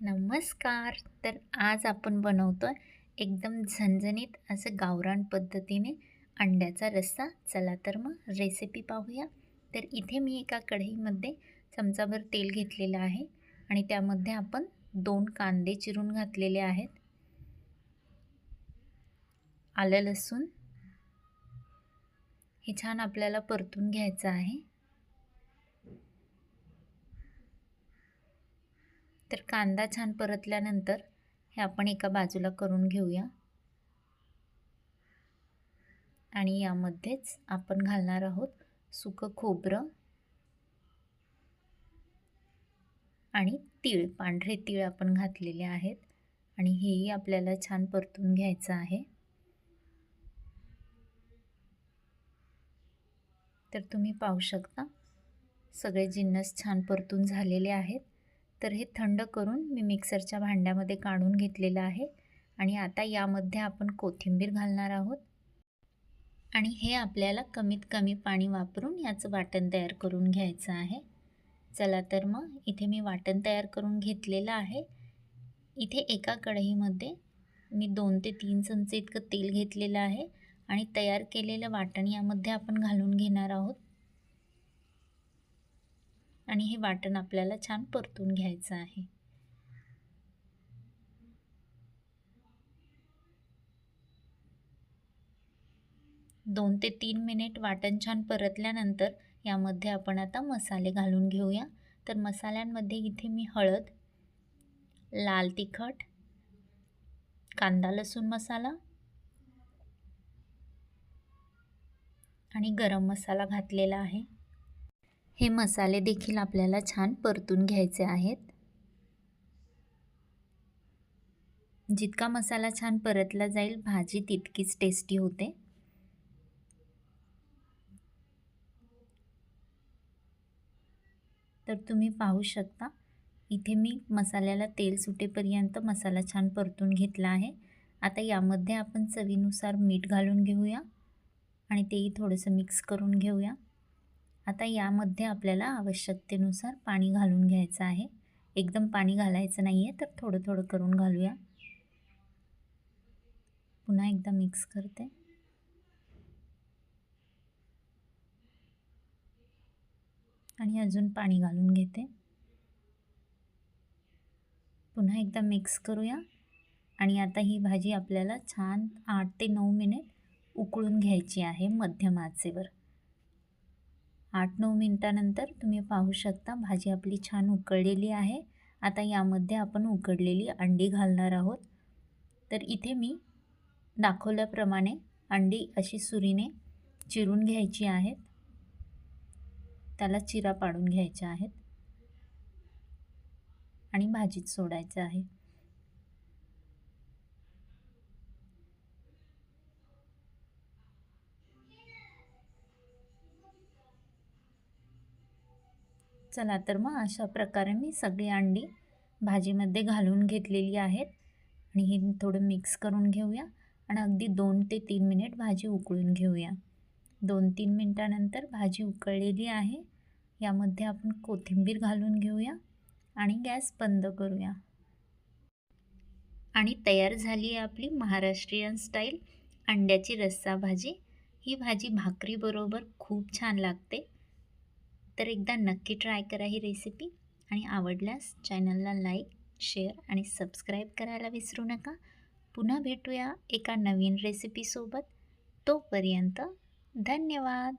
नमस्कार. तर आज आपण बनवतो आहे एकदम झणझणीत असं गावरान पद्धतीने अंड्याचा रस्सा. चला तर मग रेसिपी पाहूया. तर इथे मी एका कढईमध्ये चमचाभर तेल घेतलेलं आहे आणि त्यामध्ये आपण दोन कांदे चिरून घातलेले आहेत. आलं लसूण. हे छान आपल्याला परतून घ्यायचं आहे. तर कांदा छान परतल्यानंतर हे आपण एका बाजूला करून घेऊया. आणि यामध्येच आपण घालणार आहोत सुकं खोबरं आणि तीळ पांढरे तीळ आपण घातलेले आहेत. आणि हेही आपल्याला छान परतून घ्यायचं आहे. तर तुम्ही पाहू शकता सगळे जिन्नस छान परतून झालेले आहेत. तर हे थंड करून मी मिक्सरच्या भांड्यामध्ये काढून घेतलेलं आहे आणि आता यामध्ये आपण कोथिंबीर घालणार आहोत. आणि हे आपल्याला कमीत कमी पाणी वापरून याचं वाटण तयार करून घ्यायचं आहे. चला तर मग इथे मी वाटण तयार करून घेतलेलं आहे. इथे एका कढईमध्ये मी दोन ते तीन चमचे इतकं तेल घेतलेलं आहे आणि तयार केलेलं वाटण यामध्ये आपण घालून घेणार आहोत. आणि हे वाटण आपल्याला छान परतून घ्यायचं आहे. दोन ते तीन मिनिट वाटण छान परतल्यानंतर यामध्ये आपण आता मसाले घालून घेऊया. तर मसाल्यांमध्ये इथे मी हळद लाल तिखट कांदा लसूण मसाला आणि गरम मसाला घातलेला आहे. हे मसाले देखील आपल्याला छान परतून घ्यायचे आहेत. जितका मसाला छान परतला जाईल भाजी तितकीच टेस्टी होते. तर तुम्ही पाहू शकता इथे मी मसाल्याला तेल सुटेपर्यंत मसाला छान परतून घेतला आहे. आता यामध्ये आपण चवीनुसार मीठ घालून घेऊया आणि तेही थोडंसं मिक्स करून घेऊया. आता यामध्ये आपल्याला आवश्यकतेनुसार पाणी घालून घ्यायचं आहे. एकदम पाणी घालायचं नाही आहे तर थोडं थोडं करून घालूया. पुन्हा एकदा मिक्स करते. आणि अजून पाणी घालून घेते. पुन्हा एकदा मिक्स करूया. आणि आता ही भाजी आपल्याला छान आठ ते नऊ मिनिट उकळून घ्यायची आहे मध्यम आचेवर आठ नऊ मिनटानंतर तुम्ही पाहू शकता भाजी आपली छान उकळलेली आहे. आता यामध्ये आपण उकडलेली अंडी घालणार आहोत. तर इथे मी दाखवल्याप्रमाणे अंडी अशी सुरीने चिरून घ्यायची आहेत. त्याला चिरा पाडून घ्यायच्या आहेत. आणि भाजीत सोडायचं आहे. चला तर मग अशा प्रकारे मी सगळी अंडी भाजीमध्ये घालून घेतलेली आहेत. आणि हे थोडं मिक्स करून घेऊया. आणि अगदी दोन ते तीन मिनिट भाजी उकळून घेऊया. दोन तीन मिनटानंतर भाजी उकळलेली आहे. यामध्ये आपण कोथिंबीर घालून घेऊया. आणि गॅस बंद करूया. आणि तयार झाली आहे आपली महाराष्ट्रीयन स्टाईल अंड्याची रस्सा भाजी. ही भाजी भाकरीबरोबर खूप छान लागते. तर एकदा नक्की ट्राय करा ही रेसिपी आणि आवडल्यास चॅनलला लाईक शेअर आणि सबस्क्राईब करायला विसरू नका. पुन्हा भेटूया एका नवीन रेसिपीसोबत तोपर्यंत धन्यवाद!